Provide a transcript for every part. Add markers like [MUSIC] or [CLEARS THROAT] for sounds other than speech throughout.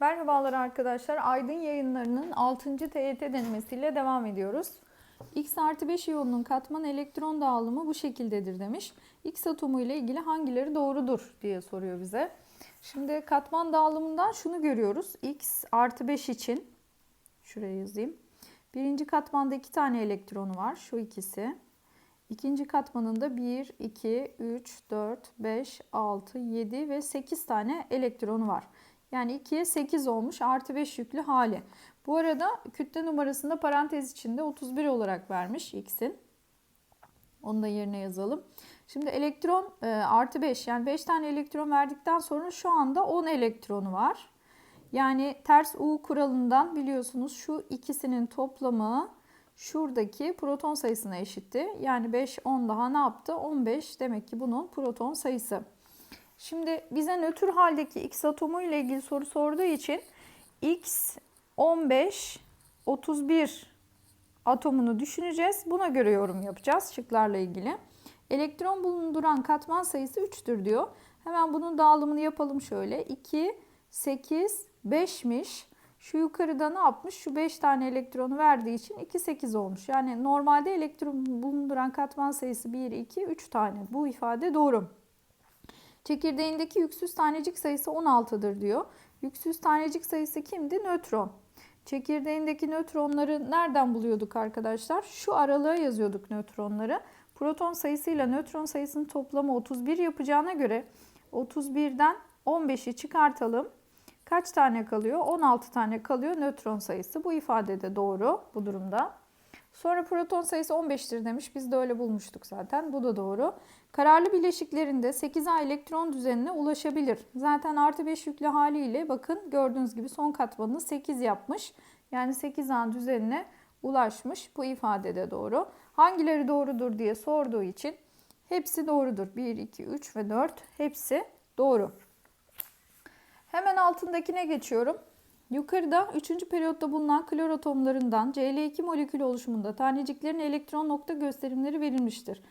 Merhabalar arkadaşlar. Aydın yayınlarının 6. TYT denemesiyle devam ediyoruz. X artı 5 iyonunun katman elektron dağılımı bu şekildedir demiş. X atomu ile ilgili hangileri doğrudur diye soruyor bize. Şimdi katman dağılımından şunu görüyoruz. X artı 5 için şuraya yazayım. Birinci katmanda iki tane elektronu var. Şu ikisi. İkinci katmanında 1, 2, 3, 4, 5, 6, 7 ve 8 tane elektronu var. Yani 2'ye 8 olmuş artı 5 yüklü hali. Bu arada kütle numarasında parantez içinde 31 olarak vermiş x'in. Onu da yerine yazalım. Şimdi elektron e, artı 5 yani 5 tane elektron verdikten sonra şu anda 10 elektronu var. Yani ters U kuralından biliyorsunuz şu ikisinin toplamı şuradaki proton sayısına eşitti. Yani 5 10 daha ne yaptı? 15 demek ki bunun proton sayısı. Şimdi bize nötr haldeki X atomu ile ilgili soru sorduğu için X 15 31 atomunu düşüneceğiz. Buna göre yorum yapacağız şıklarla ilgili. Elektron bulunduran katman sayısı 3'tür diyor. Hemen bunun dağılımını yapalım şöyle. 2 8 5'miş. Şu yukarıda ne yapmış? Şu 5 tane elektronu verdiği için 2 8 olmuş. Yani normalde elektron bulunduran katman sayısı 1 2 3 tane. Bu ifade doğru. Çekirdeğindeki yüksüz tanecik sayısı 16'dır diyor. Yüksüz tanecik sayısı kimdi? Nötron. Çekirdeğindeki nötronları nereden buluyorduk arkadaşlar? Şu aralığa yazıyorduk nötronları. Proton sayısıyla nötron sayısının toplamı 31 yapacağına göre 31'den 15'i çıkartalım. Kaç tane kalıyor? 16 tane kalıyor nötron sayısı. Bu ifade de doğru bu durumda. Sonra proton sayısı 15'tir demiş. Biz de öyle bulmuştuk zaten. Bu da doğru. Kararlı bileşiklerinde 8A elektron düzenine ulaşabilir. Zaten artı 5 yüklü haliyle bakın gördüğünüz gibi son katmanını 8 yapmış. Yani 8A düzenine ulaşmış. Bu ifade de doğru. Hangileri doğrudur diye sorduğu için hepsi doğrudur. 1, 2, 3 ve 4 hepsi doğru. Hemen altındakine geçiyorum. Yukarıda 3. periyotta bulunan klor atomlarından Cl2 molekülü oluşumunda taneciklerin elektron nokta gösterimleri verilmiştir.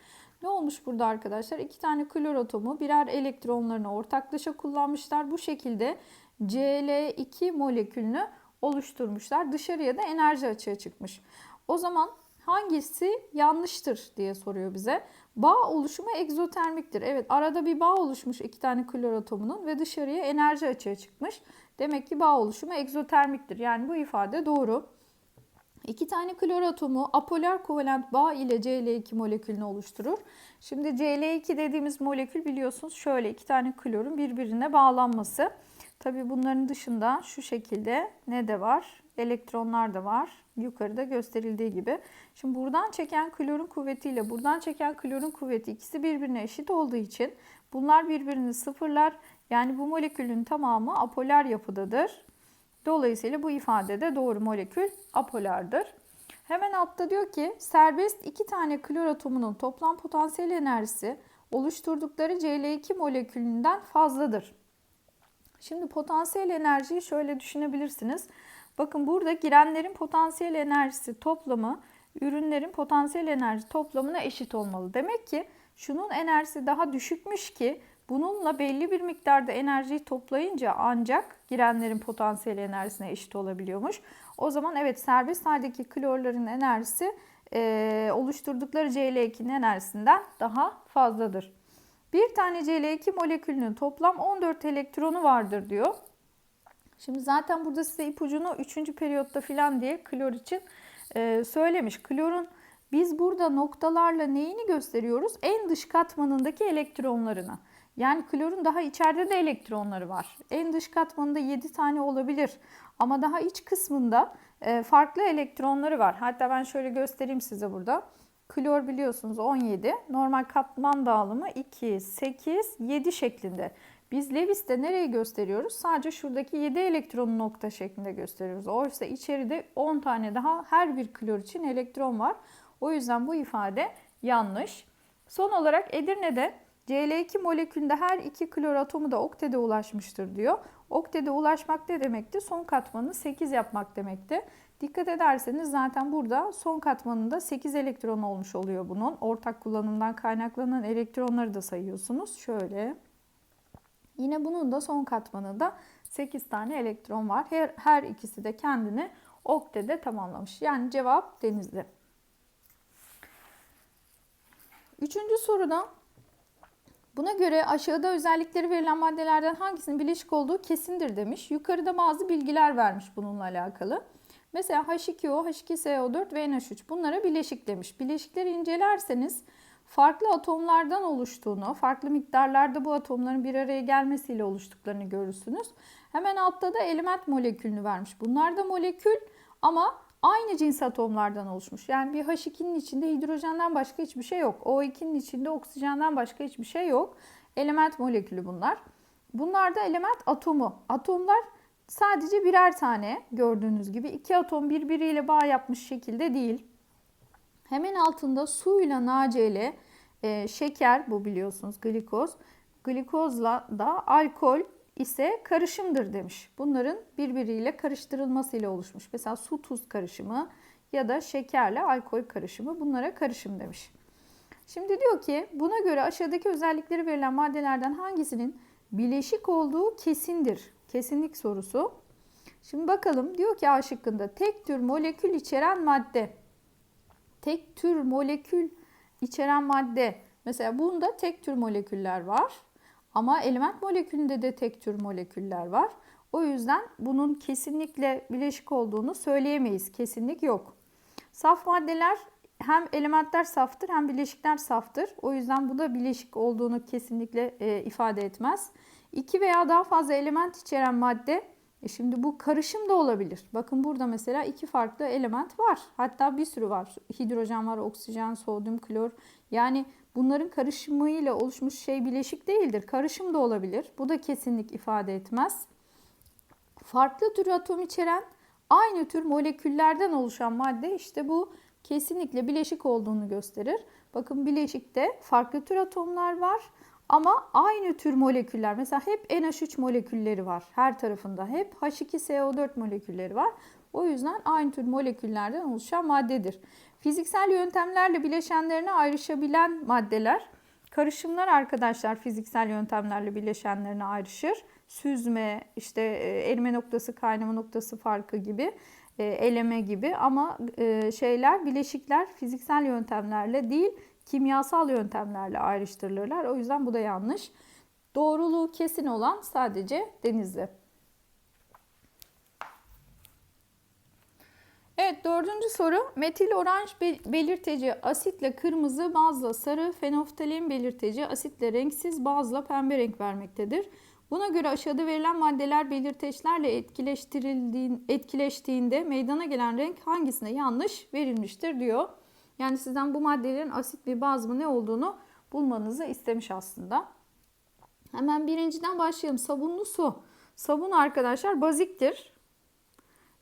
Ne olmuş burada arkadaşlar? İki tane klor atomu birer elektronlarını ortaklaşa kullanmışlar. Bu şekilde Cl2 molekülünü oluşturmuşlar. Dışarıya da enerji açığa çıkmış. O zaman hangisi yanlıştır diye soruyor bize. Bağ oluşumu egzotermiktir. Evet arada bir bağ oluşmuş iki tane klor atomunun ve dışarıya enerji açığa çıkmış. Demek ki bağ oluşumu egzotermiktir. Yani bu ifade doğru. İki tane klor atomu apolar kovalent bağ ile Cl2 molekülünü oluşturur. Şimdi Cl2 dediğimiz molekül biliyorsunuz şöyle iki tane klorun birbirine bağlanması. Tabi bunların dışında şu şekilde ne de var? Elektronlar da var. Yukarıda gösterildiği gibi. Şimdi buradan çeken klorun kuvvetiyle buradan çeken klorun kuvveti ikisi birbirine eşit olduğu için bunlar birbirini sıfırlar. Yani bu molekülün tamamı apolar yapıdadır. Dolayısıyla bu ifade de doğru molekül apolardır. Hemen altta diyor ki serbest iki tane klor atomunun toplam potansiyel enerjisi oluşturdukları Cl2 molekülünden fazladır. Şimdi potansiyel enerjiyi şöyle düşünebilirsiniz. Bakın burada girenlerin potansiyel enerjisi toplamı ürünlerin potansiyel enerji toplamına eşit olmalı. Demek ki şunun enerjisi daha düşükmüş ki bununla belli bir miktarda enerjiyi toplayınca ancak girenlerin potansiyel enerjisine eşit olabiliyormuş. O zaman evet serbest haldeki klorların enerjisi e, oluşturdukları Cl2'nin enerjisinden daha fazladır. Bir tane Cl2 molekülünün toplam 14 elektronu vardır diyor. Şimdi zaten burada size ipucunu 3. periyotta filan diye klor için e, söylemiş. Klorun biz burada noktalarla neyini gösteriyoruz? En dış katmanındaki elektronlarını. Yani klorun daha içeride de elektronları var. En dış katmanında 7 tane olabilir. Ama daha iç kısmında e, farklı elektronları var. Hatta ben şöyle göstereyim size burada. Klor biliyorsunuz 17. Normal katman dağılımı 2, 8, 7 şeklinde. Biz Lewis'te nereyi gösteriyoruz? Sadece şuradaki 7 elektron nokta şeklinde gösteriyoruz. Oysa içeride 10 tane daha her bir klor için elektron var. O yüzden bu ifade yanlış. Son olarak Edirne'de Cl2 molekülünde her iki klor atomu da oktede ulaşmıştır diyor. Oktede ulaşmak ne demekti? Son katmanını 8 yapmak demekti. Dikkat ederseniz zaten burada son katmanında 8 elektron olmuş oluyor bunun. Ortak kullanımdan kaynaklanan elektronları da sayıyorsunuz. Şöyle. Yine bunun da son katmanında 8 tane elektron var. Her, her ikisi de kendini oktede tamamlamış. Yani cevap denizli. Üçüncü soruda buna göre aşağıda özellikleri verilen maddelerden hangisinin bileşik olduğu kesindir demiş. Yukarıda bazı bilgiler vermiş bununla alakalı. Mesela H2O, H2SO4 ve NH3 bunlara bileşik demiş. Bileşikleri incelerseniz farklı atomlardan oluştuğunu, farklı miktarlarda bu atomların bir araya gelmesiyle oluştuklarını görürsünüz. Hemen altta da element molekülünü vermiş. Bunlar da molekül ama aynı cins atomlardan oluşmuş. Yani bir H2'nin içinde hidrojenden başka hiçbir şey yok. O2'nin içinde oksijenden başka hiçbir şey yok. Element molekülü bunlar. Bunlar da element atomu. Atomlar sadece birer tane gördüğünüz gibi. iki atom birbiriyle bağ yapmış şekilde değil. Hemen altında suyla NaCl e, şeker bu biliyorsunuz glikoz. Glikozla da alkol ise karışımdır demiş. Bunların birbiriyle karıştırılmasıyla oluşmuş. Mesela su tuz karışımı ya da şekerle alkol karışımı bunlara karışım demiş. Şimdi diyor ki buna göre aşağıdaki özellikleri verilen maddelerden hangisinin bileşik olduğu kesindir. Kesinlik sorusu. Şimdi bakalım diyor ki A şıkkında tek tür molekül içeren madde. Tek tür molekül içeren madde. Mesela bunda tek tür moleküller var. Ama element molekülünde de tek tür moleküller var. O yüzden bunun kesinlikle bileşik olduğunu söyleyemeyiz. Kesinlik yok. Saf maddeler hem elementler saftır hem bileşikler saftır. O yüzden bu da bileşik olduğunu kesinlikle e, ifade etmez. İki veya daha fazla element içeren madde e şimdi bu karışım da olabilir. Bakın burada mesela iki farklı element var. Hatta bir sürü var. Hidrojen var, oksijen, sodyum, klor. Yani bunların karışımıyla oluşmuş şey bileşik değildir. Karışım da olabilir. Bu da kesinlik ifade etmez. Farklı tür atom içeren aynı tür moleküllerden oluşan madde işte bu kesinlikle bileşik olduğunu gösterir. Bakın bileşikte farklı tür atomlar var ama aynı tür moleküller. Mesela hep NH3 molekülleri var her tarafında. Hep H2SO4 molekülleri var. O yüzden aynı tür moleküllerden oluşan maddedir. Fiziksel yöntemlerle bileşenlerine ayrışabilen maddeler. Karışımlar arkadaşlar fiziksel yöntemlerle bileşenlerine ayrışır. Süzme, işte e, erime noktası, kaynama noktası farkı gibi, e, eleme gibi ama e, şeyler, bileşikler fiziksel yöntemlerle değil, kimyasal yöntemlerle ayrıştırılırlar. O yüzden bu da yanlış. Doğruluğu kesin olan sadece denizli. Evet dördüncü soru. Metil oranj belirteci asitle kırmızı, bazla sarı, fenoftalin belirteci asitle renksiz, bazla pembe renk vermektedir. Buna göre aşağıda verilen maddeler belirteçlerle etkileştiğinde meydana gelen renk hangisine yanlış verilmiştir diyor. Yani sizden bu maddelerin asit mi baz mı ne olduğunu bulmanızı istemiş aslında. Hemen birinciden başlayalım. Sabunlu su. Sabun arkadaşlar baziktir.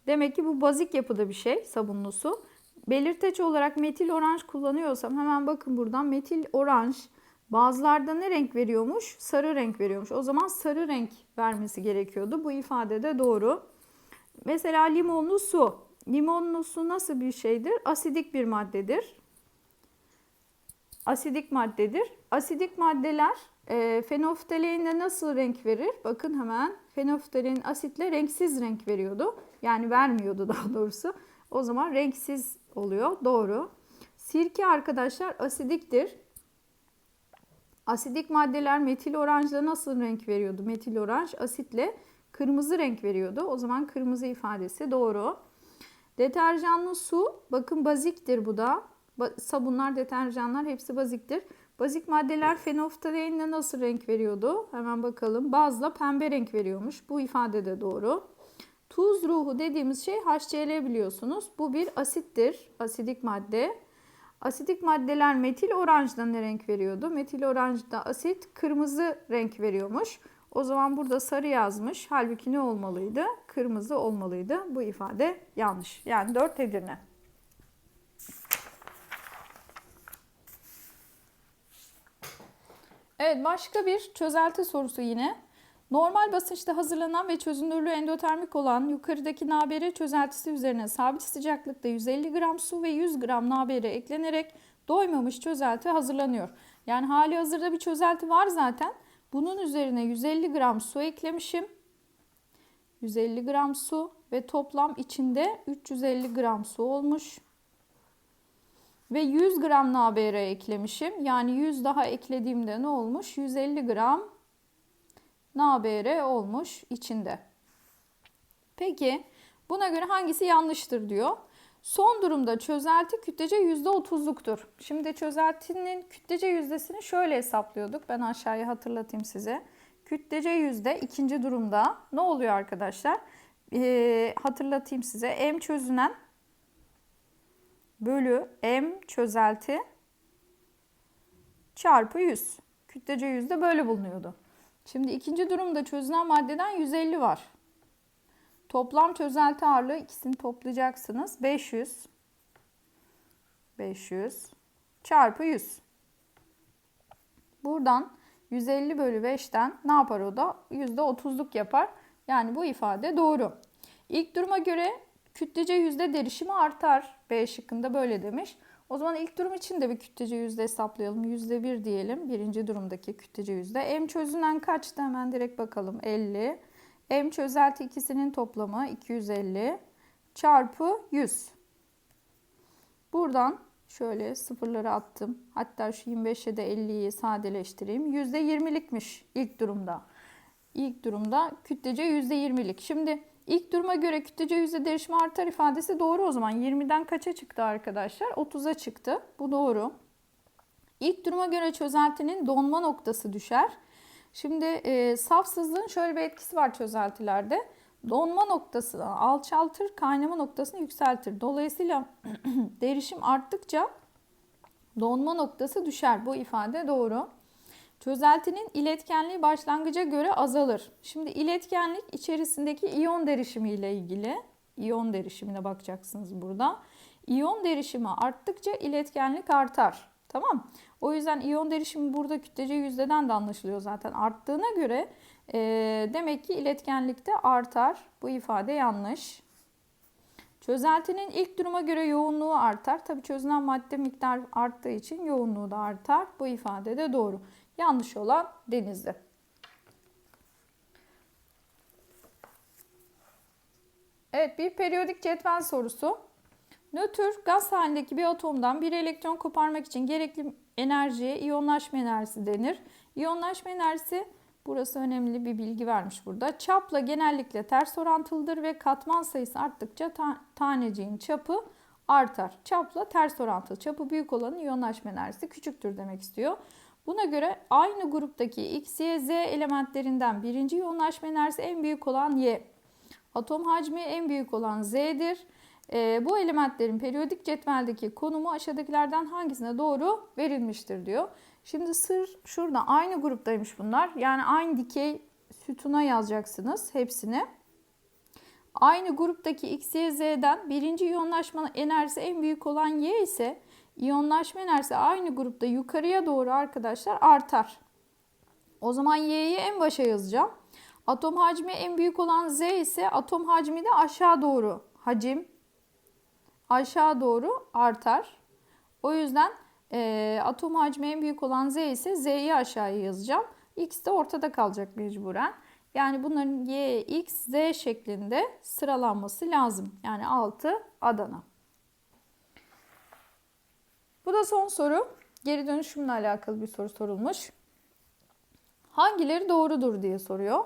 Demek ki bu bazik yapıda bir şey sabunlu su. Belirteç olarak metil oranj kullanıyorsam hemen bakın buradan metil oranj bazılarda ne renk veriyormuş? Sarı renk veriyormuş. O zaman sarı renk vermesi gerekiyordu. Bu ifade de doğru. Mesela limonlu su. Limonlu su nasıl bir şeydir? Asidik bir maddedir. Asidik maddedir. Asidik maddeler e, fenolftaleinde nasıl renk verir? Bakın hemen fenolftalein asitle renksiz renk veriyordu. Yani vermiyordu [LAUGHS] daha doğrusu. O zaman renksiz oluyor. Doğru. Sirke arkadaşlar asidiktir. Asidik maddeler metil oranjda nasıl renk veriyordu? Metil oranj asitle kırmızı renk veriyordu. O zaman kırmızı ifadesi doğru. Deterjanlı su bakın baziktir bu da. Sabunlar, deterjanlar hepsi baziktir. Bazik maddeler fenolftaleinde nasıl renk veriyordu? Hemen bakalım. Bazla pembe renk veriyormuş. Bu ifade de doğru. Tuz ruhu dediğimiz şey HCl biliyorsunuz. Bu bir asittir. Asidik madde. Asidik maddeler metil oranjda ne renk veriyordu? Metil oranjda asit kırmızı renk veriyormuş. O zaman burada sarı yazmış. Halbuki ne olmalıydı? Kırmızı olmalıydı. Bu ifade yanlış. Yani 4 Edirne. Evet başka bir çözelti sorusu yine. Normal basınçta hazırlanan ve çözünürlüğü endotermik olan yukarıdaki nabere çözeltisi üzerine sabit sıcaklıkta 150 gram su ve 100 gram nabere eklenerek doymamış çözelti hazırlanıyor. Yani hali hazırda bir çözelti var zaten. Bunun üzerine 150 gram su eklemişim. 150 gram su ve toplam içinde 350 gram su olmuş. Ve 100 gram NaBr eklemişim. Yani 100 daha eklediğimde ne olmuş? 150 gram NaBr olmuş içinde. Peki buna göre hangisi yanlıştır diyor. Son durumda çözelti kütlece %30'luktur. Şimdi çözeltinin kütlece yüzdesini şöyle hesaplıyorduk. Ben aşağıya hatırlatayım size. Kütlece yüzde ikinci durumda ne oluyor arkadaşlar? Ee, hatırlatayım size. M çözünen bölü M çözelti çarpı 100. Kütlece yüzde böyle bulunuyordu. Şimdi ikinci durumda çözünen maddeden 150 var. Toplam çözelti ağırlığı ikisini toplayacaksınız. 500 500 çarpı 100. Buradan 150 bölü 5'ten ne yapar o da? %30'luk yapar. Yani bu ifade doğru. İlk duruma göre kütlece yüzde derişimi artar. B şıkkında böyle demiş. O zaman ilk durum için de bir kütlece yüzde hesaplayalım. Yüzde bir diyelim. Birinci durumdaki kütlece yüzde. M çözünen kaçtı? Hemen direkt bakalım. 50. M çözelti ikisinin toplamı 250 çarpı 100. Buradan şöyle sıfırları attım. Hatta şu 25'e de 50'yi sadeleştireyim. %20'likmiş ilk durumda. İlk durumda kütlece %20'lik. Şimdi ilk duruma göre kütlece yüzde değişimi artar ifadesi doğru o zaman. 20'den kaça çıktı arkadaşlar? 30'a çıktı. Bu doğru. İlk duruma göre çözeltinin donma noktası düşer. Şimdi e, safsızlığın şöyle bir etkisi var çözeltilerde. Donma noktasını alçaltır, kaynama noktasını yükseltir. Dolayısıyla [CLEARS THROAT] derişim arttıkça donma noktası düşer. Bu ifade doğru. Çözeltinin iletkenliği başlangıca göre azalır. Şimdi iletkenlik içerisindeki iyon derişimi ile ilgili. İyon derişimine bakacaksınız burada. İyon derişimi arttıkça iletkenlik artar. Tamam. O yüzden iyon derişimi burada kütlece yüzdeden de anlaşılıyor zaten. Arttığına göre e, demek ki iletkenlik de artar. Bu ifade yanlış. Çözeltinin ilk duruma göre yoğunluğu artar. Tabi çözünen madde miktar arttığı için yoğunluğu da artar. Bu ifade de doğru. Yanlış olan denizli. Evet bir periyodik cetvel sorusu. Nötr gaz halindeki bir atomdan bir elektron koparmak için gerekli enerjiye iyonlaşma enerjisi denir. İyonlaşma enerjisi burası önemli bir bilgi vermiş burada. Çapla genellikle ters orantılıdır ve katman sayısı arttıkça ta taneciğin çapı artar. Çapla ters orantılı. Çapı büyük olanın iyonlaşma enerjisi küçüktür demek istiyor. Buna göre aynı gruptaki X, Y, Z elementlerinden birinci iyonlaşma enerjisi en büyük olan Y. Atom hacmi en büyük olan Z'dir. E, bu elementlerin periyodik cetveldeki konumu aşağıdakilerden hangisine doğru verilmiştir diyor. Şimdi sır şurada aynı gruptaymış bunlar. Yani aynı dikey sütuna yazacaksınız hepsini. Aynı gruptaki X, Y, Z'den birinci iyonlaşma enerjisi en büyük olan Y ise iyonlaşma enerjisi aynı grupta yukarıya doğru arkadaşlar artar. O zaman Y'yi en başa yazacağım. Atom hacmi en büyük olan Z ise atom hacmi de aşağı doğru hacim aşağı doğru artar. O yüzden e, atom hacmi en büyük olan Z ise Z'yi aşağıya yazacağım. X de ortada kalacak mecburen. Yani bunların Y, X, Z şeklinde sıralanması lazım. Yani 6 Adana. Bu da son soru. Geri dönüşümle alakalı bir soru sorulmuş. Hangileri doğrudur diye soruyor.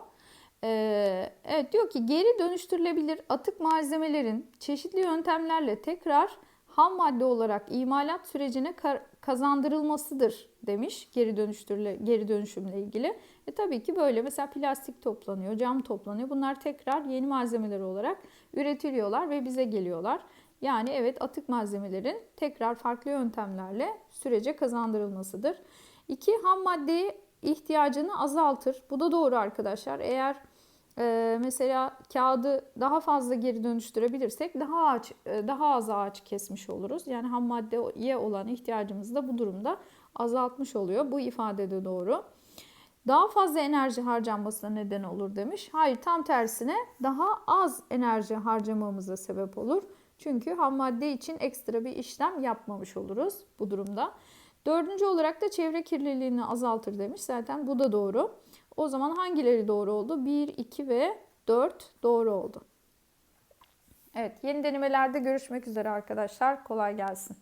Ee, evet diyor ki geri dönüştürülebilir atık malzemelerin çeşitli yöntemlerle tekrar ham madde olarak imalat sürecine kazandırılmasıdır demiş geri dönüştürle geri dönüşümle ilgili. E tabii ki böyle mesela plastik toplanıyor, cam toplanıyor. Bunlar tekrar yeni malzemeler olarak üretiliyorlar ve bize geliyorlar. Yani evet atık malzemelerin tekrar farklı yöntemlerle sürece kazandırılmasıdır. İki ham maddeyi ihtiyacını azaltır. Bu da doğru arkadaşlar. Eğer e, mesela kağıdı daha fazla geri dönüştürebilirsek daha ağaç e, daha az ağaç kesmiş oluruz. Yani ham maddeye olan ihtiyacımızı da bu durumda azaltmış oluyor. Bu ifade de doğru. Daha fazla enerji harcanmasına neden olur demiş. Hayır tam tersine daha az enerji harcamamıza sebep olur. Çünkü ham madde için ekstra bir işlem yapmamış oluruz bu durumda. Dördüncü olarak da çevre kirliliğini azaltır demiş. Zaten bu da doğru. O zaman hangileri doğru oldu? 1, 2 ve 4 doğru oldu. Evet yeni denemelerde görüşmek üzere arkadaşlar. Kolay gelsin.